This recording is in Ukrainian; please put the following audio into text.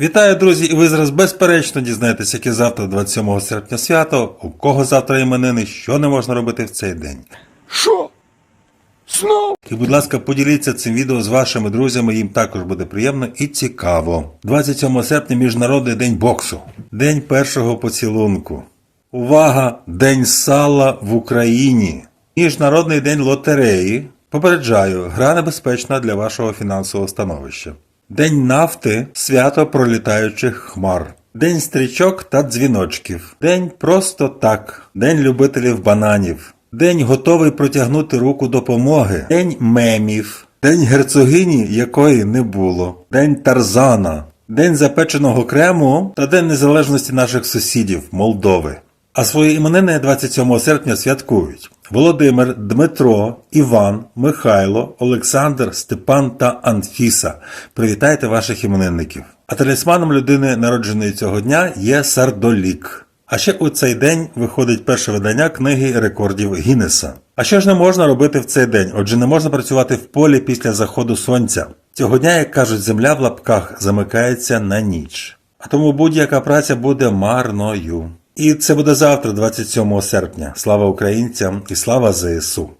Вітаю, друзі! І ви зараз безперечно дізнаєтесь, яке завтра, 27 серпня свято, у кого завтра іменини, що не можна робити в цей день. Що? Знов? І, будь ласка, поділіться цим відео з вашими друзями, їм також буде приємно і цікаво. 27 серпня Міжнародний день боксу, день першого поцілунку. Увага! День сала в Україні. Міжнародний день лотереї. Попереджаю, гра небезпечна для вашого фінансового становища. День нафти свято пролітаючих хмар. День стрічок та дзвіночків. День просто так. День любителів бананів. День готовий протягнути руку допомоги. День мемів. День герцогині, якої не було. День Тарзана. День запеченого крему та День незалежності наших сусідів Молдови. А свої іменини 27 серпня святкують Володимир, Дмитро, Іван, Михайло, Олександр, Степан та Анфіса. Привітайте ваших іменинників. А талісманом людини, народженої цього дня, є Сардолік. А ще у цей день виходить перше видання книги рекордів Гіннеса. А що ж не можна робити в цей день? Отже, не можна працювати в полі після заходу сонця. Цього дня, як кажуть, земля в лапках замикається на ніч. А тому будь-яка праця буде марною. І це буде завтра, 27 серпня. Слава українцям і слава ЗСУ!